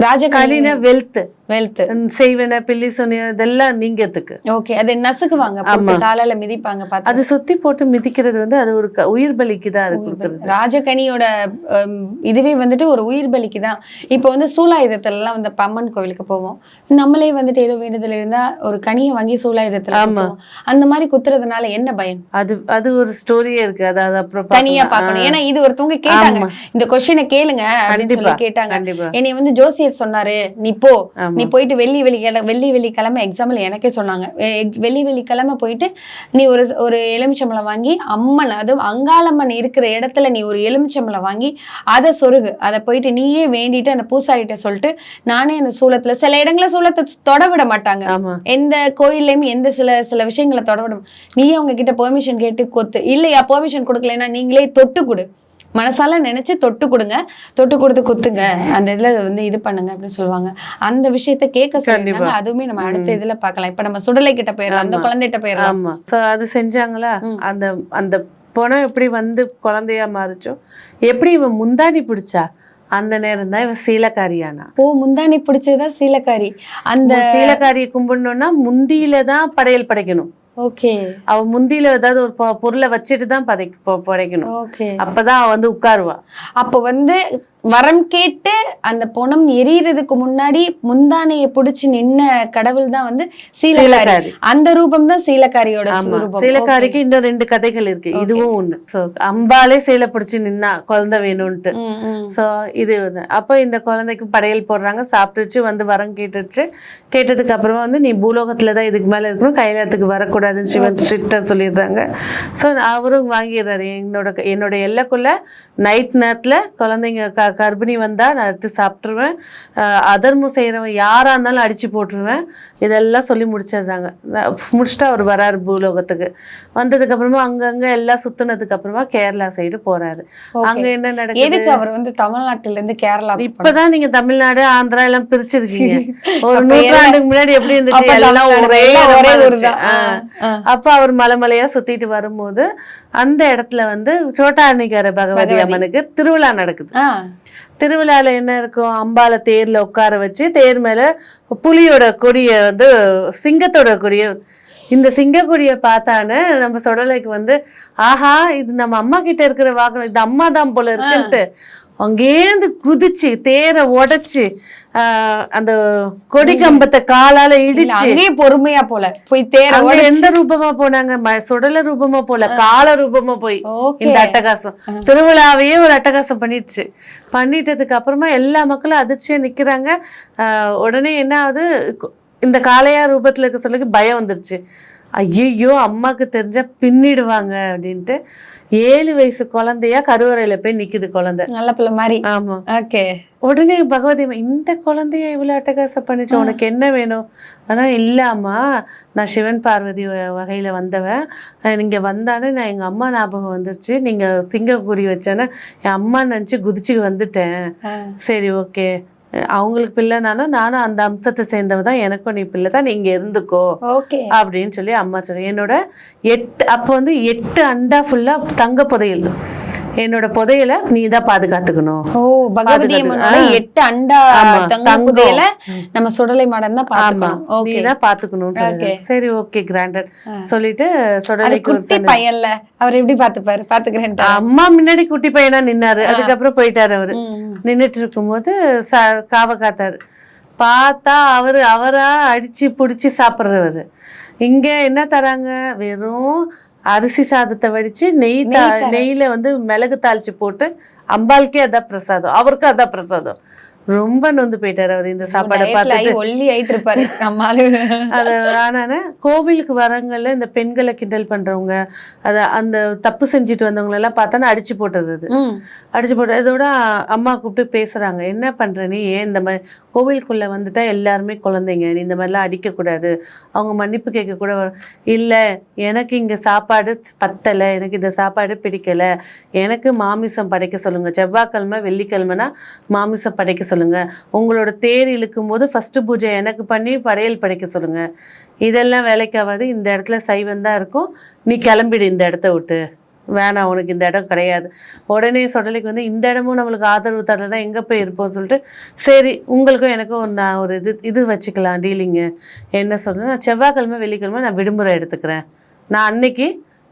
ராஜகனி கலின வெல்த் வெல்த் செய்வன பில்லி சொன்னிய இதெல்லாம் நீங்கத்துக்கு. ஓகே அதை நசுக்குவாங்க காலால மிதிப்பாங்க பார்த்து. அது சுத்தி போட்டு மிதிக்கிறது வந்து அது ஒரு உயிர் பலிக்கு தான் அது கொடுக்கறது. ராஜகனியோட இதுவே வந்துட்டு ஒரு உயிர் பலிக்கு தான். இப்போ வந்து சூலாயுதத்துல எல்லாம் வந்து பம்மன் கோவிலுக்கு போவோம். நம்மளே வந்துட்டு ஏதோ வேண்டுதல் இருந்தா ஒரு கனியை வாங்கி சூலாயுதத்துல அந்த மாதிரி குத்துறதுனால என்ன பயன்? அது அது ஒரு ஸ்டோரியே இருக்கு. அது அது அப்புறம் தனியா. பார்க்கணும். ஏன்னா இது ஒருத்தவங்க கேட்டாங்க. இந்த கொஸ்டினை கேளுங்க அப்படின்னு சொல்லி கேட்டாங்க. என்னை வந்து ஜோசியர் சொன்னாரு நீ போ. நீ போயிட்டு வெள்ளி வெள்ளி வெள்ளி வெள்ளிக்கிழமை எக்ஸாம்பிள் எனக்கே சொன்னாங்க. வெள்ளி வெள்ளிக்கிழமை போயிட்டு நீ ஒரு ஒரு எலுமிச்சம்பழம் வாங்கி அம்மன் அதுவும் அங்காளம்மன் இருக்கிற இடத்துல நீ ஒரு எலுமிச்சம்பழம் வாங்கி அதை சொருகு. அதை போயிட்டு நீயே வேண்டிட்டு அந்த பூசாரிட்ட சொல்லிட்டு நானே அந்த சூளத்துல சில இடங்கள சூளத்தை தொட விட மாட்டாங்க எந்த கோயில்லையும் எந்த சில சில விஷயங்களை தொட விட நீயே அவங்க கிட்ட பெர்மிஷன் கேட்டு கொத்து. இல்லையா பெர்மிஷன் கொடுக்கலைன்னா நீங்களே தொட்டு கொடு. மனசால நினைச்சு தொட்டு கொடுங்க. தொட்டு கொடுத்து குத்துங்க. அந்த இதுல வந்து இது பண்ணுங்க அப்படின்னு சொல்லுவாங்க. அந்த விஷயத்த கேட்க சொல்லிருந்தாங்க அதுவுமே நம்ம அடுத்த இதுல பார்க்கலாம். இப்ப நம்ம சுடலை கிட்ட போயிடலாம். அந்த குழந்தைகிட்ட போயிடலாம். அது செஞ்சாங்களா? அந்த அந்த பணம் எப்படி வந்து குழந்தையா மாறுச்சோ? எப்படி இவன் முந்தாடி பிடிச்சா? அந்த நேரம் தான் இவன் சீலக்காரியானா? ஓ முந்தானி பிடிச்சதா சீலக்காரி. அந்த சீலக்காரியை கும்பிடணும்னா முந்தியில தான் படையல் படைக்கணும். ஓகே. அவ முந்தியில ஏதாவது ஒரு பொருளை வச்சுட்டு தான் பதை ப- படைக்கணும் அப்பதான் அவ வந்து உட்காருவா. அப்போ வந்து வரம் கேட்டு அந்த பொணம் எரியறதுக்கு முன்னாடி முந்தானையை பிடிச்சு நின்ன கடவுள் தான் வந்து சீலக்காரி. அந்த ரூபம் தான் சீலக்காரியோட சீலக்காரிக்கு இன்னும் ரெண்டு கதைகள் இருக்கு. இதுவும் ஒண்ணு. சோ அம்பாலே சீலை பிடிச்சு நின்னா குழந்தை வேணும்ட்டு. ஸோ இது. அப்போ இந்த குழந்தைக்கு படையல் போடுறாங்க. சாப்பிட்டுச்சு வந்து வரம் கேட்டுச்சு. கேட்டதுக்கு அப்புறமா வந்து நீ பூலோகத்துல தான் இதுக்கு மேல இருக்கணும். கைலாயத்துக்கு வரக்கூடாது. வாங்கக்கூடாதுன்னு சிவன் ஸ்ட்ரிக்டாக சொல்லிடுறாங்க. ஸோ அவரும் வாங்கிடுறாரு. என்னோட என்னோட எல்லைக்குள்ள நைட் நேரத்தில் குழந்தைங்க க கர்ப்பிணி வந்தால் நான் எடுத்து சாப்பிட்ருவேன் அதர்மம் செய்கிறவன் யாராக இருந்தாலும் அடித்து போட்டுருவேன். இதெல்லாம் சொல்லி முடிச்சிடுறாங்க. முடிச்சுட்டு அவர் வராரு பூலோகத்துக்கு. வந்ததுக்கப்புறமா அங்கங்கே எல்லாம் சுற்றுனதுக்கு அப்புறமா கேரளா சைடு போகிறாரு. அங்கே என்ன நடக்குது? எதுக்கு அவர் வந்து தமிழ்நாட்டுல இருந்து கேரளா இப்பதான் நீங்க தமிழ்நாடு ஆந்திரா எல்லாம் பிரிச்சிருக்கீங்க. ஒரு நூற்றாண்டுக்கு முன்னாடி எப்படி இருந்துச்சு ஒரே ஒரே அப்ப அவர் மலை மலையா சுத்திட்டு வரும்போது அந்த இடத்துல வந்து சோட்டானிக்கார பகவதி பகவதி. அம்மனுக்கு திருவிழா நடக்குது. திருவிழால என்ன இருக்கும்? அம்பால தேர்ல உட்கார வச்சு தேர் மேல புலியோட கொடிய வந்து சிங்கத்தோட கொடிய இந்த சிங்கக்கொடியை பார்த்தானே நம்ம சொடலைக்கு வந்து ஆஹா இது நம்ம அம்மா கிட்ட இருக்கிற வாகனம் இது அம்மா தான் போல இருக்குன்ட்டு. அங்கேருந்து குதிச்சு தேரை உடைச்சு அந்த கொடி கம்பத்தை காலால இடிச்சு அங்கேயே பொறுமையா போல. போய் தேர அங்க எந்த ரூபமா போனாங்க? சுடல ரூபமா போல கால ரூபமா போய் இந்த அட்டகாசம். திருவிழாவையே ஒரு அட்டகாசம் பண்ணிடுச்சு. பண்ணிட்டதுக்கு அப்புறமா எல்லா மக்களும் அதிர்ச்சியா நிக்கிறாங்க. உடனே என்ன ஆகுது? இந்த காளையா ரூபத்துல இருக்க சொல்லிக்கு பயம் வந்துருச்சு. ஐயோ அம்மாக்கு தெரிஞ்சா பின்னிடுவாங்க அப்படின்ட்டு ஏழு வயசு குழந்தையா கருவறையில போய் நிக்குது குழந்தை. நல்ல பிள்ளை மாதிரி. ஆமா. ஓகே. உடனே பகவதி இந்த குழந்தைய இவ்வளவு அட்டகாசம் பண்ணிச்சு? உனக்கு என்ன வேணும்? ஆனா இல்லாமா நான் சிவன் பார்வதி வகையில வந்தவன். நீங்க வந்தானே நான் எங்க அம்மா ஞாபகம் வந்துருச்சு. நீங்க சிங்கக்குடி வச்சேன்னு என் அம்மா நினைச்சு குதிச்சு வந்துட்டேன். சரி ஓகே. அவங்களுக்கு பிள்ளைனாலும் நானும் அந்த அம்சத்தை சேர்ந்தவ தான் எனக்கும் நீ பிள்ளை தான் நீங்க இருந்துக்கோ. ஓகே. அப்படின்னு சொல்லி அம்மா சொன்னேன் என்னோட எட்டு அப்போ வந்து எட்டு அண்டா ஃபுல்லா தங்க புதையல். என்னோட புதையலை நீ தான் பாதுகாத்துக்கணும். ஓ பகவதி. எட்டு அண்டா தங்கம். புதையல நம்ம சுடலை மாடன் தான் பாத்துக்கணும் நீ தான். சொல்லுங்க சரி ஓகே கிராண்டட். சொல்லிட்டு ஒரு குட்டி. பையன்ல. அவர் எப்படி பாத்துப்பாரு பாத்துக்கிறேன் அம்மா முன்னாடி குட்டி பையனா நின்னாரு. அதுக்கப்புறம் போயிட்டாரு அவரு. நின்னுட்டு இருக்கும்போது காவ காத்தாரு. பார்த்தா அவரு அவரா அடிச்சு புடிச்சு சாப்பிடுறவரு. இங்க என்ன தராங்க? வெறும் அரிசி சாதத்தை வடிச்சு நெய் தா நெய் தராங்க. நெய்ல வந்து மிளகு தாளிச்சு போட்டு அம்பாளுக்கே அதான் பிரசாதம். அவருக்கும் அதான் பிரசாதம். ரொம்ப நொந்து போயிட்டாரு அவர் இந்த சாப்பாடை பார்த்துட்டு. ஒல்லி ஆயிட்டு இருப்பாரு நம்ம ஆளு அது ஆனான கோவிலுக்கு வரவங்கல்ல இந்த பெண்களை கிண்டல் பண்றவங்க அத அந்த தப்பு செஞ்சுட்டு வந்தவங்க எல்லாம் பார்த்தானா அடிச்சு போட்டுறது. அடிச்சு போட்டு இதோட அம்மா கூப்பிட்டு பேசுகிறாங்க என்ன பண்ணுற நீ? ஏன் இந்த மாதிரி கோவிலுக்குள்ளே வந்துட்டால் எல்லாருமே குழந்தைங்க. நீ இந்த மாதிரிலாம் அடிக்கக்கூடாது. அவங்க மன்னிப்பு கேட்க கூட எனக்கு இங்கே சாப்பாடு பத்தலை. எனக்கு இந்த சாப்பாடு பிடிக்கலை. எனக்கு மாமிசம் படைக்க சொல்லுங்கள் செவ்வாய்க்கிழமை வெள்ளிக்கிழமைனா மாமிசம் படைக்க சொல்லுங்கள் உங்களோட தேர் இழுக்கும் போது ஃபஸ்ட்டு பூஜை எனக்கு பண்ணி படையல் படைக்க சொல்லுங்கள் இதெல்லாம் வேலைக்காகாது. இந்த இடத்துல சைவம் தான் இருக்கும். நீ கிளம்பிடு இந்த இடத்த விட்டு. வேணாம் உனக்கு இந்த இடம் கிடையாது. உடனே சொடலைக்கு வந்து இந்த இடமும் நம்மளுக்கு ஆதரவு தரலைன்னா எங்கே போய் இருப்போம் சொல்லிட்டு சரி உங்களுக்கும் எனக்கும் ஒரு நான் ஒரு இது இது வச்சுக்கலாம் டீலிங்கு என்ன சொல்கிறேன் நான் செவ்வாய்க்கிழமை வெள்ளிக்கிழமை நான் விடுமுறை எடுத்துக்கிறேன். நான் அன்னைக்கு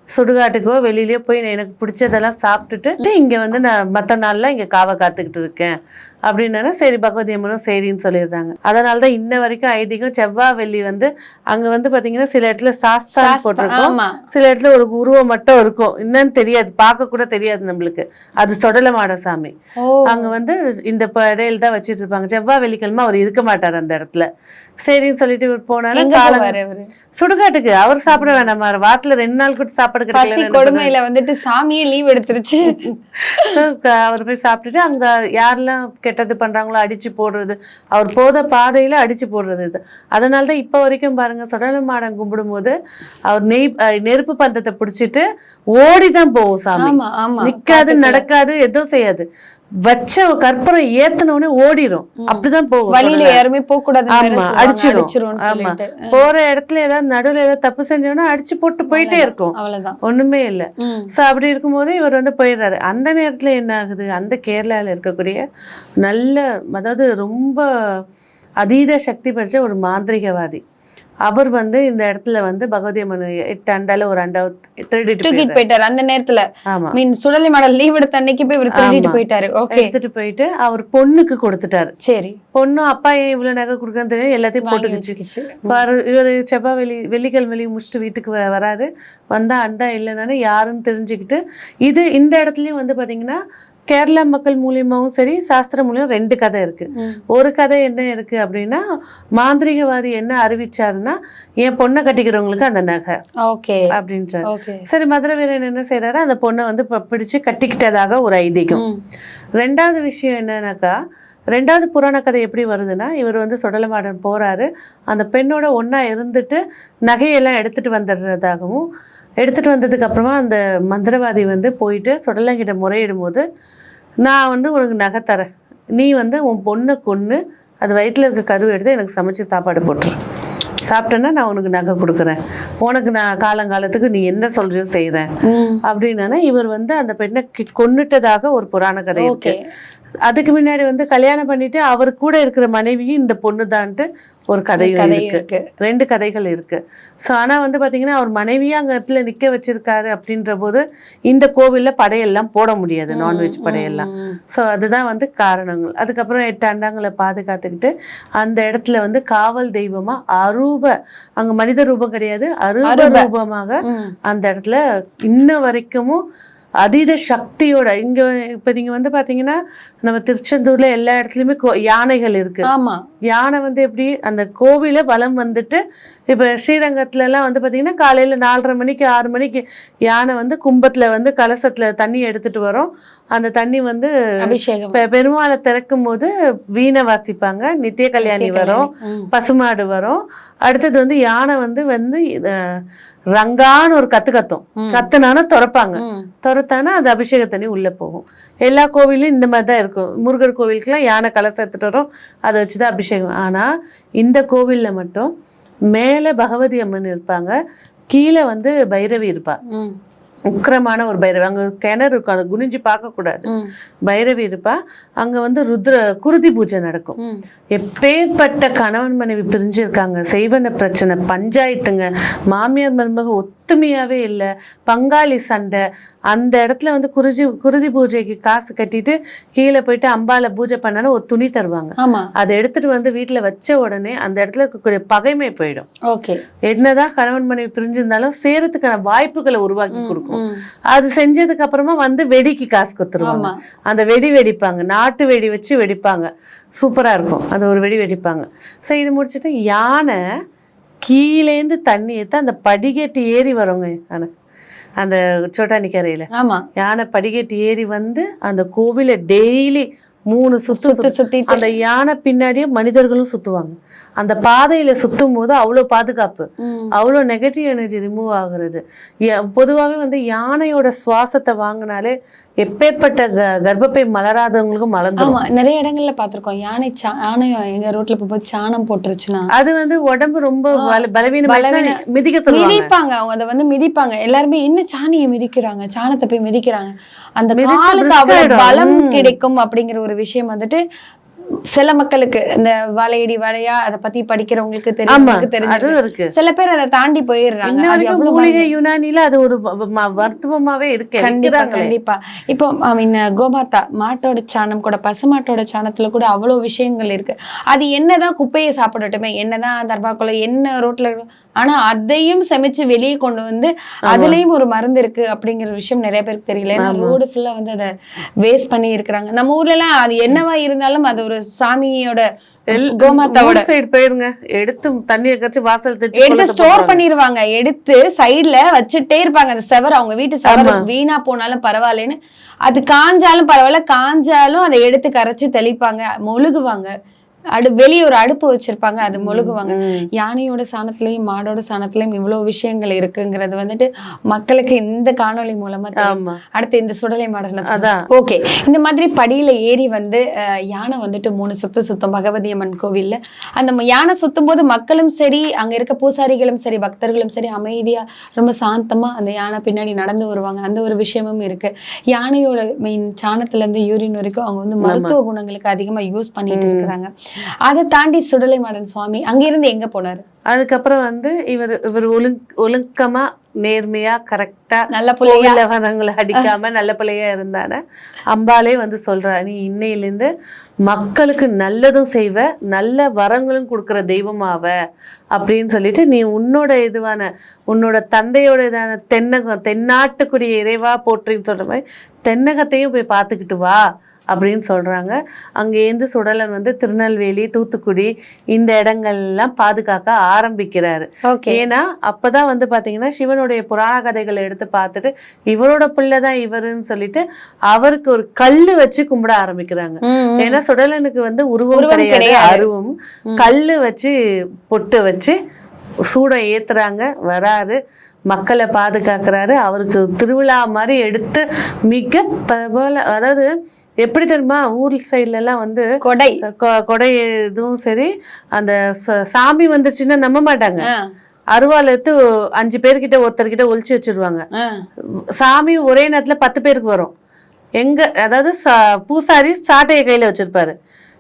சுடுகாட்டுக்கோ வெளியிலேயோ போய் எனக்கு பிடிச்சதெல்லாம் சாப்பிட்டுட்டு இங்கே வந்து நான் மற்ற நாளில் இங்கே காவை காத்துக்கிட்டு இருக்கேன். அப்படின்னா சரி பகவதி அம்மனும் சரின்னு சொல்லிடுறாங்க. அதனால தான் இன்ன வரைக்கும் ஐதீகம் செவ்வாய் வெள்ளி வந்து அங்கே வந்து பார்த்தீங்கன்னா சில இடத்துல சாஸ்தான் சாஸ்தா- போட்டிருக்கோம். சில இடத்துல ஒரு உருவம் மட்டும் இருக்கும். என்னன்னு தெரியாது. பார்க்க கூட தெரியாது நம்மளுக்கு. அது சொடல மாட சாமி ஓ. அங்க வந்து இந்த படையல் தான் வச்சிட்டு இருப்பாங்க. செவ்வாய் வெள்ளிக்கிழமை அவர் இருக்க மாட்டார் அந்த இடத்துல. சரின்னு சொல்லிட்டு அவரு? சுடுகாட்டுக்கு. அவர் சாப்பிட வேண்டாமா வாரத்துல ரெண்டு நாள் கூட சாப்பாடு கிடைக்கல கொடுமையில வந்துட்டு சாமியே லீவ் எடுத்துருச்சு. அவர் போய் சாப்பிட்டுட்டு அங்க யாரெல்லாம் கெட்டது பண்றாங்களோ அடிச்சு போடுறது. அவர் போத பாதையில அடிச்சு போடுறது இது. அதனால தான் இப்போ வரைக்கும் பாருங்க சுடல மாடம் கும்பிடும்போது அவர் நெய் நெருப்பு பந்தத்தை பிடிச்சிட்டு ஓடி தான் போகும் சாமி பாத்துக்கலாம். நடக்காது எதுவும் செய்யாது. வச்ச கற்பூரம் ஏத்துன உடனே ஓடிரும் அப்படிதான் போகும். வழியில. யாருமே போக கூடாது அடிச்சிரும்னு ஆமா. போற இடத்துல ஏதாவது நடுவுல ஏதாவது தப்பு செஞ்சோம்னா அடிச்சு போட்டு போயிட்டே இருக்கும். ஒண்ணுமே இல்ல. ஸோ அப்படி இருக்கும்போது இவர் வந்து போயிடுறாரு. அந்த நேரத்துல என்ன ஆகுது? அந்த கேரளால இருக்கக்கூடிய நல்ல அதாவது ரொம்ப அதீத சக்தி பெற்ற ஒரு மாந்திரிகவாதி. அவர் வந்து இந்த இடத்துல வந்து பகவதி அம்மன் எட்டு அண்டால ஒரு அண்டா திருடிட்டு. போயிட்டாரு. அந்த நேரத்துல. மீன் சுடலை மாடல் லீவ் எடுத்த அன்னைக்கு போய் இவர் திருடிட்டு. போயிட்டாரு. ஓகே எடுத்துட்டு போயிட்டு அவர் பொண்ணுக்கு கொடுத்துட்டாரு. சரி. பொண்ணும் அப்பா ஏன் இவ்வளவு நகை கொடுக்கன்னு தெரியும் எல்லாத்தையும் போட்டுக்கிச்சு. பாரு இவர் செவ்வாய் வெள்ளி வெள்ளிக்கிழமை முடிச்சுட்டு வீட்டுக்கு வராரு. வந்தா அண்டா இல்லைனாலும் யாருன்னு தெரிஞ்சுக்கிட்டு இது இந்த இடத்துலயும் வந்து பாத்தீங்கன்னா கேரளா மக்கள் மூலியமாவும் சரி சாஸ்திரம் மூலியம் ரெண்டு கதை இருக்கு. ஒரு கதை என்ன இருக்கு அப்படின்னா மாந்திரிகவாதி என்ன அறிவிச்சாருன்னா என் பொண்ணை கட்டிக்கிறவங்களுக்கு அந்த நகை ஓகே. அப்படின்றாரு. சரி மதுரை வீரன் என்ன செய்றாரு? அந்த பொண்ணை வந்து பிடிச்சு கட்டிக்கிட்டதாக ஒரு ஐதீகம். ரெண்டாவது விஷயம் என்னன்னாக்கா ரெண்டாவது புராண கதை எப்படி வருதுன்னா இவர் வந்து சுடலமாடன் போறாரு. அந்த பெண்ணோட ஒண்ணா இருந்துட்டு நகையெல்லாம் எடுத்துட்டு வந்துடுறதாகவும் எடுத்துட்டு வந்ததுக்கு அப்புறமா அந்த மந்திரவாதி வந்து போயிட்டு சுடலங்கிட்ட முறையிடும் போது நான் வந்து உனக்கு நகை தரேன். நீ வந்து உன் பொண்ணை கொன்று அது வயிற்றில் இருக்க கருவை எடுத்து எனக்கு சமைச்சு சாப்பாடு போட்டுரு. சாப்பிட்டேன்னா நான் உனக்கு நகை கொடுக்குறேன். உனக்கு நான் காலங்காலத்துக்கு நீ என்ன சொல்றியோ செய்கிறேன். அப்படின்னா இவர் வந்து அந்த பெண்ணை கொன்னுட்டதாக ஒரு புராண கதை இருக்கு. அதுக்கு முன்னாடி வந்து கல்யாணம் பண்ணிட்டு அவர் கூட இருக்கிற மனைவியும் இந்த பொண்ணுதான்ட்டு ஒரு கதையும் கதை இருக்கு ரெண்டு கதைகள் இருக்கு ஸோ ஆனா வந்து பாத்தீங்கன்னா அவர் மனைவியா அங்க இடத்துல நிக்க வச்சிருக்காரு அப்படின்ற போது இந்த கோவில்ல படையெல்லாம் போட முடியாது நான்வெஜ் படையெல்லாம். ஸோ அதுதான் வந்து காரணங்கள் அதுக்கப்புறம் எட்டு அண்டங்களை பாதுகாத்துக்கிட்டு அந்த இடத்துல வந்து காவல் தெய்வமா அரூப அங்க மனித ரூபம் கிடையாது அரூப. ரூபமாக. அந்த இடத்துல இன்ன வரைக்கும் அதீத சக்தியோட இங்க இப்ப நீங்க வந்து பாத்தீங்கன்னா நம்ம திருச்செந்தூர்ல எல்லா இடத்துலயுமே கோ- யானைகள் இருக்கு. ஆமா. யானை வந்து எப்படி அந்த கோவில வலம் வந்துட்டு இப்ப ஸ்ரீரங்கத்துல எல்லாம் வந்து பாத்தீங்கன்னா காலையில நாலரை மணிக்கு ஆறு மணிக்கு யானை வந்து கும்பத்துல வந்து கலசத்துல தண்ணி எடுத்துட்டு வரும். அந்த தண்ணி வந்து அபிஷேகம். பெருமாளை திறக்கும் போது வீணை வாசிப்பாங்க. நித்திய கல்யாணி வரும். பசுமாடு வரும். அடுத்தது வந்து யானை வந்து வந்து ரங்கான்னு ஒரு கத்து கத்தும். கத்துனானா திறப்பாங்க. திறத்தானா அது அபிஷேக தண்ணி உள்ள போகும். எல்லா கோவிலும் இந்த மாதிரி தான் இருக்கும். முருகர் கோவிலுக்குலாம் யானை கலசம் எடுத்துட்டு வரும். அதை வச்சுதான் அபிஷேகம். ஆனா இந்த கோவில்ல மட்டும் மேல பகவதி அம்மன் இருப்பாங்க. கீழே வந்து பைரவி இருப்பா. உக்கிரமான ஒரு பைரவி. அங்க கிணறு இருக்கும். அதை குனிஞ்சு பார்க்க கூடாது ம். பைரவி இருப்பா. அங்க வந்து ருத்ர குருதி பூஜை நடக்கும். எப்பேற்பட்ட கணவன் மனைவி பிரிஞ்சிருக்காங்க. செய்வன பிரச்சனை பஞ்சாயத்துங்க மாமியார் மருமக ஒத்துமையாவே இல்லை. பங்காளி சண்டை. அந்த இடத்துல வந்து குருஜி குருதி பூஜைக்கு காசு கட்டிட்டு கீழே போயிட்டு அம்பால பூஜை பண்ணாலும் ஒரு துணி தருவாங்க. அதை எடுத்துட்டு வந்து வீட்டுல வச்ச உடனே அந்த இடத்துல இருக்கக்கூடிய பகைமை போயிடும். ஓகே. என்னதான் கணவன் மனைவி பிரிஞ்சிருந்தாலும் சேரத்துக்கான வாய்ப்புகளை உருவாக்கி கொடுக்கும். அது செஞ்சதுக்கு அப்புறமா வந்து வெடிக்கு காசு கொடுத்துருவாங்க. அந்த வெடி வெடிப்பாங்க. நாட்டு வெடி வச்சு வெடிப்பாங்க. சூப்பரா இருக்கும். அது ஒரு வெடி வெடிப்பாங்க. ஸோ இது முடிச்சுட்டு யானை கீழேந்து தண்ணி எடுத்து அந்த படிக்கட்டு ஏறி வருங்க யானை அந்த சோட்டானிக்கரையில. ஆமா. யானை படிக்கட்டு ஏறி வந்து அந்த கோவிலை டெய்லி மூணு சுத்து சுத்தி அந்த யானை பின்னாடியே மனிதர்களும் சுத்துவாங்க. அந்த பாதையில சுத்தும் போது அவ்வளோ பாதுகாப்பு. அவ்வளோ நெகட்டிவ் எனர்ஜி ரிமூவ் ஆகுறது. பொதுவாவே வந்து யானையோட சுவாசத்தை வாங்கினாலே எப்பேற்பட்ட க கர்ப்பப்பை மலராதவங்களுக்கும் மலர்ந்துரும். ஆமா நிறைய இடங்கள்ல பாத்திருக்கோம் யானை யானை எங்க ரோட்ல போய் சாணம் போட்டுருச்சுன்னா. அது வந்து உடம்பு ரொம்ப பல- பலவீனமா பலவீன- மிதிக்க மிதிப்பாங்க. அவங்க அதை வந்து மிதிப்பாங்க. எல்லாருமே என்ன சாணியை மிதிக்கிறாங்க? சாணத்தை போய் மிதிக்கிறாங்க. அந்த காலுக்கு அவ்வளவு. பலம். கிடைக்கும் அப்படிங்கிற ஒரு விஷயம் வந்துட்டு சில மக்களுக்கு இந்த வலையடி வலையா அதை பத்தி படிக்கிறவங்களுக்கு தெரியும் சில பேர் அதை தாண்டி போயிடுறாங்க. மூலிகை யுனானில அது ஒரு மருத்துவமாவே இருக்கு. கண்டிப்பா. கண்டிப்பா. இப்போ ஐ மீன் கோமாத்தா மாட்டோட சாணம் கூட பசுமாட்டோட சாணத்துல கூட அவ்வளவு விஷயங்கள் இருக்கு. அது என்னதான் குப்பையை சாப்பிடட்டுமே என்னதான் தர்பாக்குள்ள என்ன ரோட்ல ஆனா அதையும் சமைச்சு வெளியே கொண்டு வந்து அதுலயும் ஒரு மருந்து இருக்கு அப்படிங்கிற விஷயம் நிறைய பேருக்கு தெரியல. ஏன்னா ரோடு ஃபுல்லா வந்து அதை வேஸ்ட் பண்ணி இருக்கிறாங்க நம்ம ஊர்ல எல்லாம் அது என்னவா இருந்தாலும் அது ஒரு சாமியோட கோமாத்தாவோட போயிருங்க. எடுத்து தண்ணியை கரைச்சு வாசல் எடுத்து ஸ்டோர். பண்ணிருவாங்க. எடுத்து சைடுல வச்சுட்டே இருப்பாங்க. அந்த செவர் அவங்க வீட்டு செவர் வீணா போனாலும் பரவாயில்லைன்னு. அது காஞ்சாலும் பரவாயில்ல. காஞ்சாலும் அதை எடுத்து கரைச்சு தெளிப்பாங்க. மொழுகுவாங்க. அடு வெளியே ஒரு அடுப்பு வச்சிருப்பாங்க அது மொழுகுவாங்க. யானையோட சாணத்திலையும் மாடோட சாணத்திலையும் இவ்வளவு விஷயங்கள் இருக்குங்கிறது வந்துட்டு மக்களுக்கு இந்த காணொளி மூலமா அடுத்து இந்த சுடலை மாடல. ஓகே. இந்த மாதிரி படியில ஏறி வந்து யானை வந்துட்டு மூணு சுத்து சுத்தம் பகவதி அம்மன் கோவில்ல. அந்த யானை சுத்தும் போது மக்களும் சரி அங்க இருக்க பூசாரிகளும் சரி பக்தர்களும் சரி அமைதியா ரொம்ப சாந்தமா அந்த யானை பின்னாடி நடந்து வருவாங்க. அந்த ஒரு விஷயமும் இருக்கு. யானையோட மீன் சாணத்துல இருந்து யூரின் வரைக்கும் அவங்க வந்து மருத்துவ குணங்களுக்கு அதிகமா யூஸ் பண்ணிட்டு இருக்கிறாங்க. அதை தாண்டி சுடலை மாடன் சுவாமி அங்கிருந்து எங்க போனாரு? அதுக்கப்புறம் வந்து இவர் இவர் ஒழுங் ஒழுக்கமா நேர்மையா கரெக்டா நல்ல பிள்ளையா? கோவிலவனங்களை அடிக்காம நல்ல பிள்ளையா இருந்தான அம்பாலே வந்து சொல்றா நீ இன்னையிலேருந்து மக்களுக்கு நல்லதும் செய்வ நல்ல வரங்களும் கொடுக்குற தெய்வமாவ அப்படின்னு சொல்லிட்டு நீ உன்னோட இதுவான உன்னோட தந்தையோட இதான தென்னகம் தென்னாட்டுக்குரிய இறைவா போற்றின்னு சொல்ற மாதிரி தென்னகத்தையும் போய் பார்த்துக்கிட்டு வா. அப்படின்னு சொல்றாங்க. அங்கேருந்து சுடலன் வந்து திருநெல்வேலி தூத்துக்குடி இந்த இடங்கள்லாம் பாதுகாக்க ஆரம்பிக்கிறாரு. ஏன்னா அப்பதான் வந்து பாத்தீங்கன்னா சிவனுடைய புராண கதைகளை எடுத்து பார்த்துட்டு இவரோட பிள்ளை தான் இவருன்னு சொல்லிட்டு அவருக்கு ஒரு கல்லு வச்சு கும்பிட ஆரம்பிக்கிறாங்க. ஏன்னா சுடலனுக்கு வந்து உருவம் கிடையாது. அருவம். கல்லு வச்சு பொட்டு வச்சு சூடம் ஏத்துறாங்க. வராரு. மக்களை பாதுகாக்கிறாரு. அவருக்கு திருவிழா மாதிரி எடுத்து மிக பிரபல அதாவது எப்படி தெரியுமா? ஊர் சைட்ல எல்லாம் வந்து கொடை. கொடை இதுவும் சரி அந்த சாமி வந்துச்சுன்னா நம்ப மாட்டாங்க. அருவாள் எடுத்து அஞ்சு பேர்கிட்ட ஒருத்தர்கிட்ட ஒளிச்சு வச்சிருவாங்க. சாமி ஒரே நேரத்துல பத்து பேருக்கு வரும். எங்க அதாவது பூசாரி சாட்டையை கையில வச்சிருப்பாரு.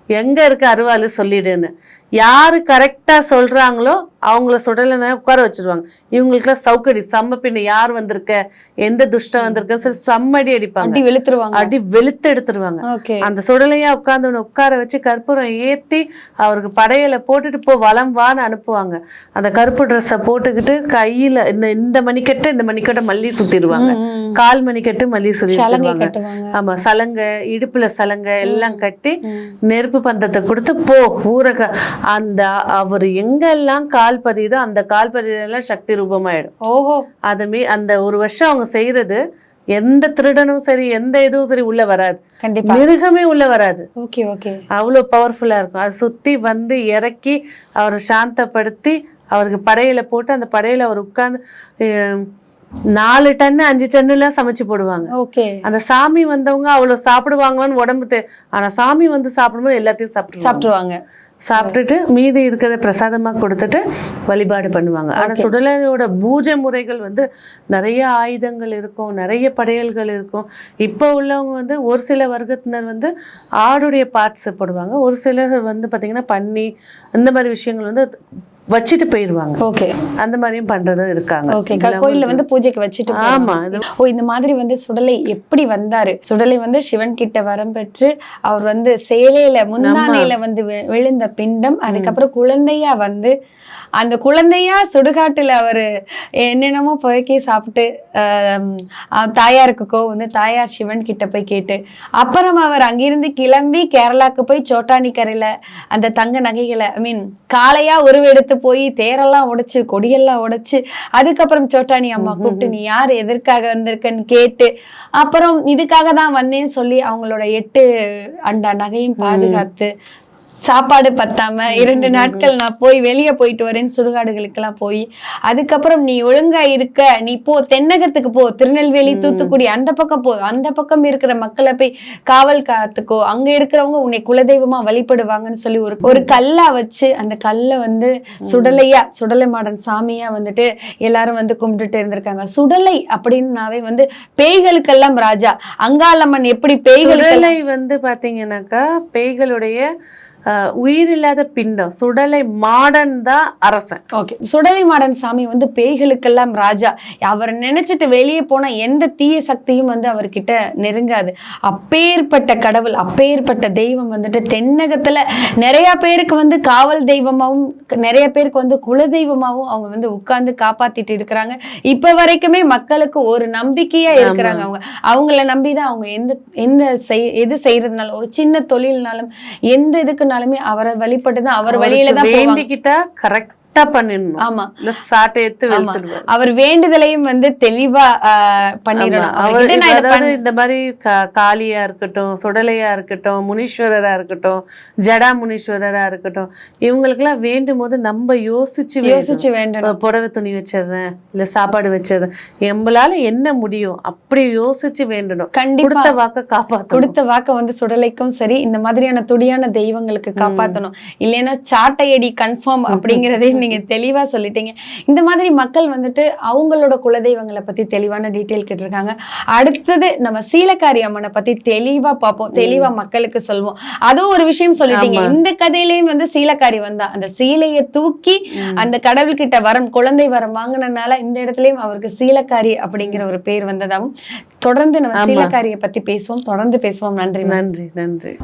எங்க இருக்கு அருவாள் சொல்லிடுன்னு. யாரு கரெக்டா சொல்றாங்களோ அவங்கள சுடலைன்னா உட்கார வச்சிருவாங்க. இவங்களுக்குலாம் சவுக்கடி செம்ம பின்ன யார் வந்திருக்க எந்த துஷ்டம் வந்திருக்கன்னு சொல்லி செம்மடி அடிப்பாங்க. அடி வெளுத்துருவாங்க. அடி வெளுத்து எடுத்துருவாங்க. அந்த சுடலையா உட்கார்ந்து உட்கார வச்சு கற்பூரம் ஏத்தி அவருக்கு படையல போட்டுட்டு போ வலம் வான்னு அனுப்புவாங்க. அந்த கருப்பு ட்ரெஸ்ஸை போட்டுக்கிட்டு கையில இந்த இந்த மணிக்கட்டு இந்த மணிக்கட்டை மல்லி சுத்திடுவாங்க. கால் மணிக்கட்டு மல்லி சலங்கை சுத்திடுவாங்க. கட்டுவாங்க. ஆமா சலங்கை இடுப்புல சலங்கை எல்லாம் கட்டி. நெருப்பு பந்தத்தை கொடுத்து போ ஊரக அந்த அவர் எங்கெல்லாம் கால் பதியுதோ அந்த கால் பதியெல்லாம் சக்தி ரூபமாயிடும். ஓஹோ. அதுமே அந்த ஒரு வருஷம் அவங்க செய்யறது எந்த திருடனும் சரி எந்த இதுவும் சரி உள்ள வராது. கண்டிப்பா. மிருகமே உள்ள வராது. Okay okay. அவ்வளோ பவர்ஃபுல்லா இருக்கும். அது சுத்தி வந்து இறக்கி அவரை சாந்தப்படுத்தி அவருக்கு படையில போட்டு அந்த படையில அவர் உட்கார்ந்து நாலு டன்னு அஞ்சு டன்னு எல்லாம் சமைச்சு போடுவாங்க. ஓகே. அந்த சாமி வந்தவங்க அவ்வளவு சாப்பிடுவாங்களான்னு உடம்பு ஆனா சாமி வந்து சாப்பிடும்போது எல்லாத்தையும் சாப்பிட்டு சாப்பிட்டுருவாங்க. சாப்பிட்டுட்டு மீதி இருக்கிறத பிரசாதமா கொடுத்துட்டு வழிபாடு பண்ணுவாங்க. ஆனா சுடலையோட பூஜை முறைகள் வந்து நிறைய ஆயுதங்கள் இருக்கும் நிறைய படையல்கள் இருக்கும். இப்போ உள்ளவங்க வந்து ஒரு சில வர்க்கத்தினர் வந்து ஆடுடைய பார்ட்ஸ் போடுவாங்க. ஒரு சிலர் வந்து பாத்தீங்கன்னா பன்னி இந்த மாதிரி விஷயங்கள் வந்து வச்சுட்டு போயிடுவாங்க ஓகே அந்த மாதிரியும் பண்றதும் இருக்காங்க. ஓகே கோயில்ல வந்து பூஜைக்கு வச்சுட்டு ஆமா. ஓ இந்த மாதிரி வந்து சுடலை எப்படி வந்தாரு? சுடலை வந்து சிவன் கிட்ட வரம் பெற்று அவர் வந்து சேலையில முந்தானையில வந்து விழுந்த பிண்டம். அதுக்கப்புறம் குழந்தையா வந்து அந்த குழந்தையா சுடுகாட்டுல அவரு என்னென்னமோ புதைக்கி சாப்பிட்டு தாயாருக்கு கோவம் வந்து தாயார் சிவன் கிட்ட போய் கேட்டு. அப்புறம் அவர் அங்கிருந்து கிளம்பி கேரளாக்கு போய் சோட்டானி கரையில அந்த தங்க நகைகளை ஐ மீன் காளையா உருவெடுத்து போய் தேரெல்லாம் உடைச்சு கொடியெல்லாம் உடைச்சு அதுக்கப்புறம் சோட்டானி அம்மா கூப்பிட்டு நீ யார்? எதற்காக வந்திருக்கன்னு கேட்டு. அப்புறம் இதுக்காக தான் வந்தேன்னு சொல்லி அவங்களோட எட்டு அண்டா நகையும் பாதுகாத்து சாப்பாடு பத்தாம இரண்டு நாட்கள் நான் போய் வெளியே போயிட்டு வரேன்னு சுடுகாடுகளுக்கெல்லாம் போய். அதுக்கப்புறம் நீ ஒழுங்கா இருக்க நீ போ தென்னகத்துக்கு போ திருநெல்வேலி தூத்துக்குடி அந்த பக்கம் போ அந்த பக்கம் இருக்கிற மக்களை போய் காவல் காத்துக்கோ. அங்க இருக்கிறவங்க உன்னை குலதெய்வமா வழிபடுவாங்கன்னு சொல்லி ஒரு ஒரு கல்லா வச்சு அந்த கல்லை வந்து சுடலையா சுடலை மாடன் சாமியா வந்துட்டு எல்லாரும் வந்து கும்பிட்டுட்டு இருந்திருக்காங்க. சுடலை அப்படின்னாவே வந்து பேய்களுக்கெல்லாம் ராஜா. அங்காளம்மன் எப்படி சுடலை வந்து பாத்தீங்கன்னாக்கா பேய்களுடைய உயிரில்லாத பிண்டம் சுடலை மாடன் தான் அரசன். ஓகே சுடலை மாடன் சாமி வந்து பேய்களுக்கெல்லாம் ராஜா. அவர் நினைச்சிட்டு வெளியே போனா எந்த தீய சக்தியும் வந்து அவர்கிட்ட நெருங்காது. அப்பேற்பட்ட கடவுள் அப்பேற்பட்ட தெய்வம் வந்துட்டு தென்னகத்துல நிறைய பேருக்கு வந்து காவல் தெய்வமாவும் நிறைய பேருக்கு வந்து குல தெய்வமாவும் அவங்க வந்து உட்கார்ந்து காப்பாத்திட்டு இருக்கிறாங்க. இப்ப வரைக்குமே மக்களுக்கு ஒரு நம்பிக்கையா இருக்கிறாங்க அவங்க. அவங்கள நம்பிதான் அவங்க எந்த எந்த செய் எது செய்யறதுனாலும் ஒரு சின்ன தொழில்னாலும் எந்த இதுக்குனாலுமே அவரை வழிபட்டு தான் அவர் வழியில தான் வேண்டிக்கிட்டா கரெக்டா பண்ணிடணும். ஆமா. இல்ல சாட்டை எடுத்து அவர் வேண்டுதலையும் வந்து தெளிவா பண்ணிடணும். அவர் அதாவது இந்த மாதிரி காளியா இருக்கட்டும் சுடலையா இருக்கட்டும் முனீஸ்வரரா இருக்கட்டும் ஜடா முனீஸ்வரரா இருக்கட்டும் இவங்களுக்கெல்லாம் வேண்டும் போது நம்ம யோசிச்சு. யோசிச்சு வேண்டணும். அஹ் புடவை துணி வச்சிடுறேன் இல்ல சாப்பாடு வச்சிடுறேன். எம்பளால என்ன முடியும்? அப்படி யோசிச்சு வேண்டணும். கண்டிப்பா. கொடுத்த வாக்க காப்பாத்தணும். கொடுத்த வாக்க வந்து சுடலைக்கும் சரி இந்த மாதிரியான துடியான தெய்வங்களுக்கு காப்பாத்தணும். இல்லைன்னா சாட்டையடி கன்ஃபார்ம் அப்படிங்கறதே நீங்க தெளிவா சொல்லிட்டீங்க. இந்த மாதிரி மக்கள் வந்துட்டு அவங்களோட குலதெய்வங்களை பத்தி தெளிவான டீட்டெயில் கேட்டிருக்காங்க. அடுத்தது நம்ம சீலக்காரி அம்மனை பத்தி தெளிவா பார்ப்போம். தெளிவா மக்களுக்கு சொல்வோம். அதுவும் ஒரு விஷயம் சொல்லிட்டீங்க. இந்த கதையிலயும் வந்து சீலக்காரி வந்தா அந்த சீலையை தூக்கி அந்த கடவுள்கிட்ட வரம் குழந்தை வரம் வாங்கினனால இந்த இடத்துலயும் அவருக்கு சீலக்காரி அப்படிங்கிற ஒரு பேர் வந்ததாகவும் தொடர்ந்து நம்ம. சீலக்காரியை பத்தி பேசுவோம். தொடர்ந்து பேசுவோம். நன்றி நன்றி நன்றி.